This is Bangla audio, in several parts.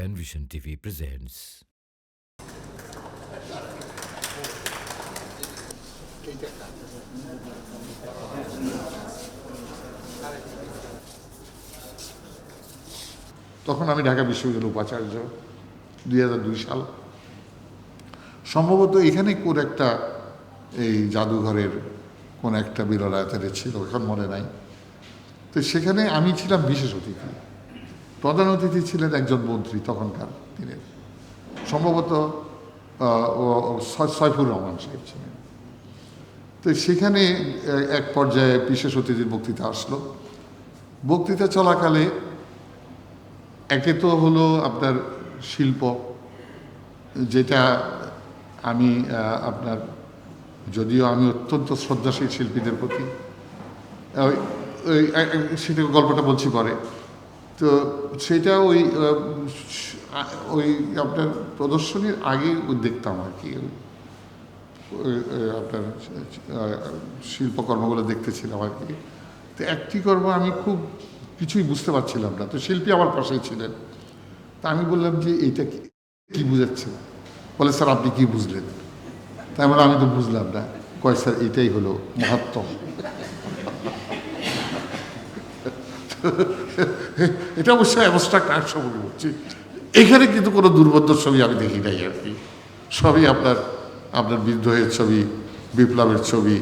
Penvision TV presents. তখন আমি ঢাকা বিশ্ববিদ্যালয়ের উপাচার্য, দুই হাজার দুই সাল সম্ভবত এখানে কোন একটা এই জাদুঘরের কোন একটা বিরল বিরলায়তের ছিল, এখন মনে নাই তো সেখানে আমি ছিলাম বিশেষ অতিথি প্রধান অতিথি ছিলেন একজন মন্ত্রী তখনকার দিনের। সম্ভবত সয়ফুর রহমান সাহেব ছিলেন। তো সেখানে এক পর্যায়ে বিশেষ অতিথির বক্তৃতা আসলো। বক্তৃতা চলাকালে একে তো হলো আপনার শিল্প, যেটা আমি আপনার, যদিও আমি অত্যন্ত শ্রদ্ধাশীল শিল্পীদের প্রতি সেটা গল্পটা বলছি পরে। তো সেটা ওই ওই আপনার প্রদর্শনীর আগে ওই দেখতাম আর কি। আপনার শিল্পকর্মগুলো দেখতেছিলাম আর কি। তো একটি কর্ম আমি খুব কিছুই বুঝতে পারছিলাম না। তো শিল্পী আমার পাশেই ছিলেন। তা আমি বললাম যে, এইটা কি বুঝাচ্ছেন? বলে, স্যার, আপনি কি বুঝলেন? তাই বলে আমি তো বুঝলাম না। কয়, স্যার, এটাই হলো মহাত্ম এটা অবশ্যই অ্যাবস্ট্রাক্ট আর্ট সম্পর্কে বলছি? এখানে কিন্তু কোনো দুর্বোধ্য ছবি আমি দেখি নাই আর কি। সবই আপনার আপনার বিদ্রোহের ছবি, বিপ্লবের ছবি,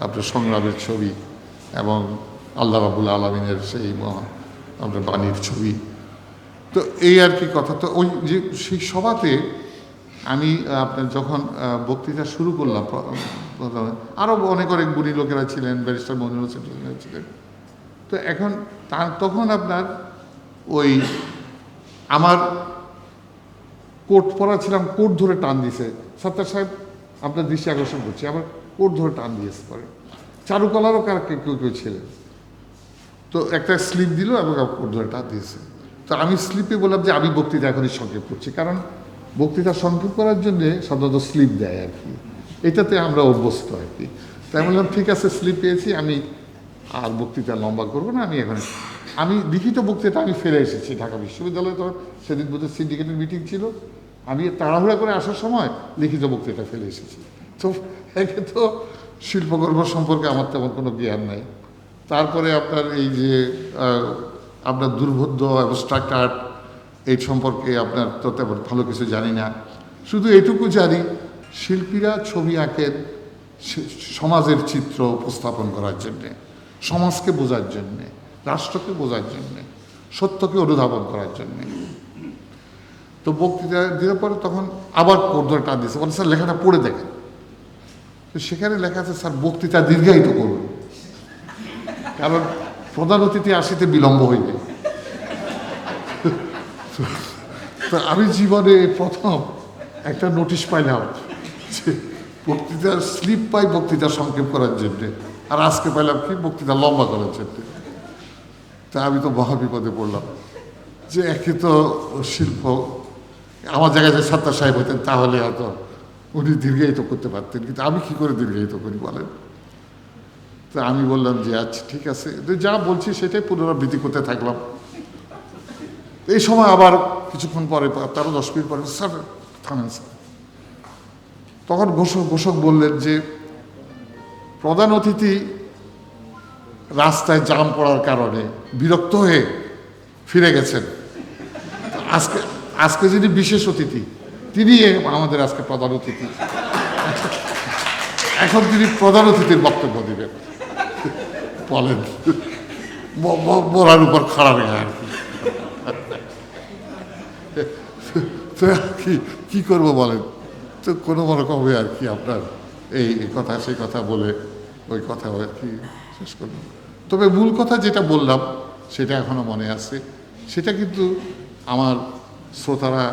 আপনার সংগ্রামের ছবি এবং আল্লাহ রাবুল আলমিনের সেই মহা, আপনার বাণীর ছবি। তো এই আর কি কথা। তো ওই যে সেই সভাতে আমি আপনার যখন বক্তৃতা শুরু করলাম প্র- প্রথমে আরও অনেক অনেক বুড়ি লোকেরা ছিলেন, ব্যারিস্টার মনির হোসেন ছিলেন তো এখন তখন আপনার ওই আমার কোট পরা ছিলাম কোট ধরে টান দিছে। সত্তার সাহেব আপনার দৃষ্টি আকর্ষণ করছে আমার কোট ধরে টান দিয়েছে পরে। চারুকলারও কার কেউ কেউ ছিলেন। তো একটা স্লিপ দিল এবং কোট ধরে টান দিয়েছে। তো আমি স্লিপে বললাম যে আমি বক্তৃতা এখনই সংক্ষেপ করছি, কারণ বক্তৃতা সংক্ষেপ করার জন্য সাধারণত স্লিপ দেয় আর কি। এটাতে আমরা অভ্যস্ত আর কি। তাই বললাম, ঠিক আছে, স্লিপ পেয়েছি, আমি আর বক্তৃতা লম্বা করব না, আমি এখন আমি লিখিত বক্তৃতা আমি ফেলে এসেছি ঢাকা বিশ্ববিদ্যালয়ে, তো সেদিন বোধহয় সিন্ডিকেটের মিটিং ছিল। আমি তাড়াহুড়া করে আসার সময় লিখিত বক্তৃতা ফেলে এসেছি। তো একে তো শিল্পকর্ম সম্পর্কে আমার তেমন কোনো জ্ঞান নাই। তারপরে আপনার এই যে আপনার দুর্বোধ্য অ্যাবস্ট্রাক্ট আর্ট এই সম্পর্কে আপনার তো তেমন ভালো কিছু জানি না। শুধু এটুকু জানি, শিল্পীরা ছবি আঁকেন সমাজের চিত্র উপস্থাপন করার জন্যে। সমাজকে বোঝার জন্যে, রাষ্ট্রকে বোঝার জন্যে, সত্যকে অনুধাবন করার জন্যে। তো বক্তৃতা দেওয়ার পরে তখন আবার কোর্ধরে টান দিয়েছে। বলে, স্যার, লেখাটা পড়ে দেখেন। তো সেখানে লেখা আছে, স্যার, বক্তৃতা দীর্ঘায়িত করুন। কারণ প্রধান অতিথি আসিতে বিলম্ব হইবে। তো আমি জীবনে প্রথম একটা নোটিশ পাইলাম যে, বক্তৃতার, স্লিপ পাই বক্তৃতা সংক্ষেপ করার জন্যে। আর আজকে পাইলাম কি? বক্তৃতা লম্বা করার জন্যে। তা আমি তো মহা বিপদে পড়লাম। যে একে তো শিল্প, আমার জায়গায় যে সাত্তার সাহেব হতেন, তাহলে হয়তো উনি দীর্ঘায়িত করতে পারতেন। কিন্তু আমি কি করে দীর্ঘায়িত করি বলেন? তো আমি বললাম যে আচ্ছা ঠিক আছে। যা বলছি সেটাই পুনরাবৃত্তি করতে থাকলাম। এই সময় আবার কিছুক্ষণ পরে তারও দশ মিনিট পরে, স্যার, থামেন, স্যার। তখন ঘোষক ঘোষক বললেন যে প্রধান অতিথি রাস্তায় জাম পড়ার কারণে বিরক্ত হয়ে ফিরে গেছেন। আজকে আজকে যিনি বিশেষ অতিথি, তিনি আমাদের আজকে প্রধান অতিথি। এখন তিনি প্রধান অতিথির বক্তব্য দিবেন। বলেন বলার উপর খারাপ আর কি। তো কি কি করব বলেন? তো কোনো রকমে আর কি আপনার? এই কথা, সেই কথা বলে ওই কথা আর কি শেষ করলাম। তবে মূল কথা যেটা বললাম, সেটা এখনও মনে আছে। সেটা কিন্তু আমার শ্রোতারা,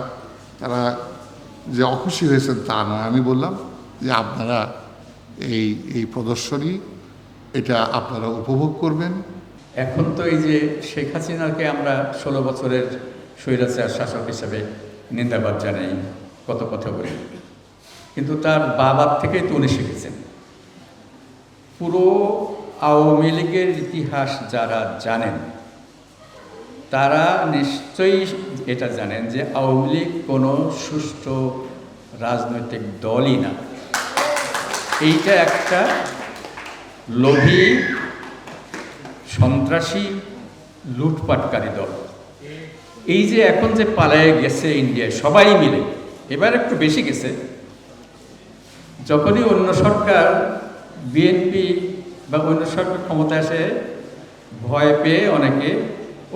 তারা যে অখুশি হয়েছেন তা না আমি বললাম যে আপনারা এই এই প্রদর্শনী, এটা আপনারা উপভোগ করবেন। এখন তো এই যে শেখ হাসিনাকে আমরা ষোলো বছরের স্বৈরাচার শাসক হিসেবে নিন্দাবাদ জানাই, কত কথা বলি। কিন্তু তার বাবার থেকেই তো উনি শিখেছেন। পুরো আওয়ামী লীগের ইতিহাস যারা জানেন, তারা নিশ্চয়ই এটা জানেন যে আওয়ামী লীগ কোনো সুষ্ঠু রাজনৈতিক দলই না। এইটা একটা লোভী, সন্ত্রাসী, লুটপাটকারী দল। এই যে এখন যে পালায়ে গেছে ইন্ডিয়ায় সবাই মিলে, এবার একটু বেশি গেছে যখনই অন্য সরকার বিএনপি বা অন্য সরকার ক্ষমতা আসে, ভয় পেয়ে অনেকে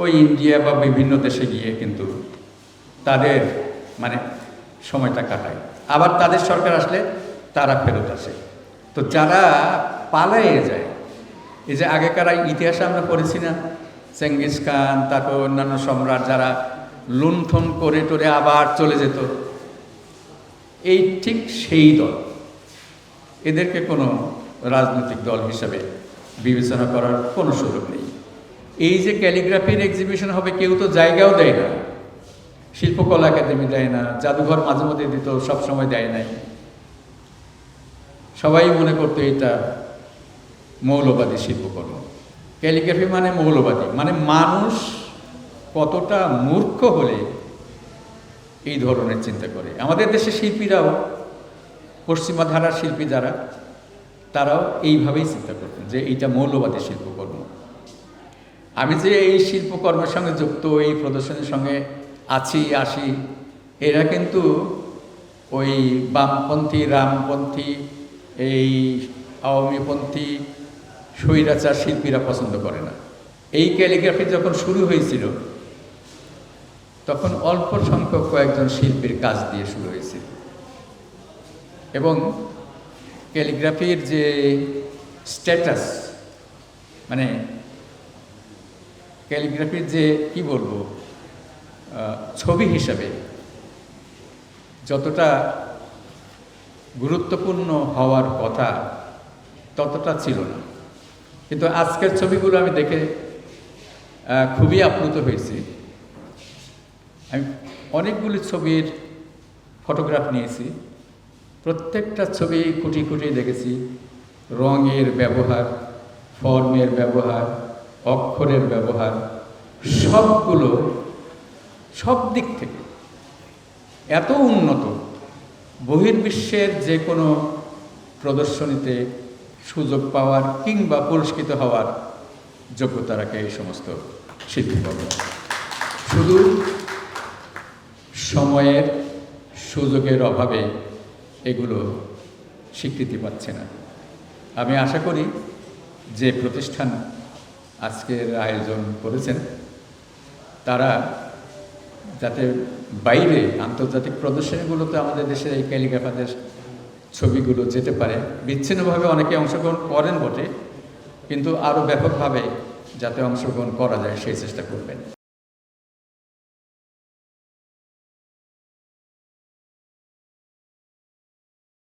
ওই ইন্ডিয়া বা বিভিন্ন দেশে গিয়ে কিন্তু তাদের মানে সময়টা কাটায়। আবার তাদের সরকার আসলে তারা ফেরত আসে। তো যারা পালাইয়ে যায়, এই যে আগেকার ইতিহাসে আমরা পড়েছি না, চেঙ্গিস খান, তারপর অন্যান্য সম্রাট যারা লুণ্ঠন করে টরে আবার চলে যেত, এই ঠিক সেই দল। এদেরকে কোনো রাজনৈতিক দল হিসাবে বিবেচনা করার কোনো সুযোগ নেই। এই যে ক্যালিগ্রাফির এক্সিবিশন হবে, কেউ তো জায়গাও দেয় না। শিল্পকলা একাডেমি দেয় না, জাদুঘর মাঝে মধ্যে দিত সবসময় দেয় নাই। সবাই মনে করতো এটা মৌলবাদী শিল্পকর্ম ক্যালিগ্রাফি মানে মৌলবাদী মানে মানুষ কতটা মূর্খ হলে এই ধরনের চিন্তা করে। আমাদের দেশে শিল্পীরাও পশ্চিমা ধারার শিল্পী যারা, তারাও এইভাবেই চিন্তা করতেন যে এইটা মৌলবাদী শিল্পকর্ম। আমি যে এই শিল্পকর্মের সঙ্গে যুক্ত, এই প্রদর্শনীর সঙ্গে আছি, আসি, এরা কিন্তু ওই বামপন্থী, রামপন্থী, এই আওয়ামীপন্থী, স্বৈরাচার শিল্পীরা পছন্দ করে না। এই ক্যালিগ্রাফি যখন শুরু হয়েছিল, তখন অল্প সংখ্যক কয়েকজন শিল্পীর কাজ দিয়ে শুরু হয়েছিল। এবং ক্যালিগ্রাফির যে স্ট্যাটাস মানে ক্যালিগ্রাফির যে, কি বলব ছবি হিসাবে যতটা গুরুত্বপূর্ণ হওয়ার কথা ততটা ছিল না। কিন্তু আজকের ছবিগুলো আমি দেখে খুবই আপ্লুত হয়েছি। আমি অনেকগুলি ছবির ফটোগ্রাফ নিয়েছি। প্রত্যেকটা ছবি খুঁটি খুঁটি দেখেছি। রঙের ব্যবহার, ফর্মের ব্যবহার, অক্ষরের ব্যবহার, সবগুলো, সব দিক থেকে। এত উন্নত, বহির্বিশ্বের যে কোনো প্রদর্শনীতে সুযোগ পাওয়ার কিংবা পুরস্কৃত হওয়ার যোগ্যতা রাখে এই সমস্ত শিল্পকর্ম শুধু সময়ের সুযোগের অভাবে এগুলো স্বীকৃতি পাচ্ছে না। আমি আশা করি যে প্রতিষ্ঠান আজকের আয়োজন করেছেন, তারা যাতে বাইরে আন্তর্জাতিক প্রদর্শনীগুলোতে আমাদের দেশের এই ক্যালিগ্রাফাদের ছবিগুলো যেতে পারে। বিচ্ছিন্নভাবে অনেকে অংশগ্রহণ করেন বটে, কিন্তু আরও ব্যাপকভাবে যাতে অংশগ্রহণ করা যায়, সেই চেষ্টা করবেন।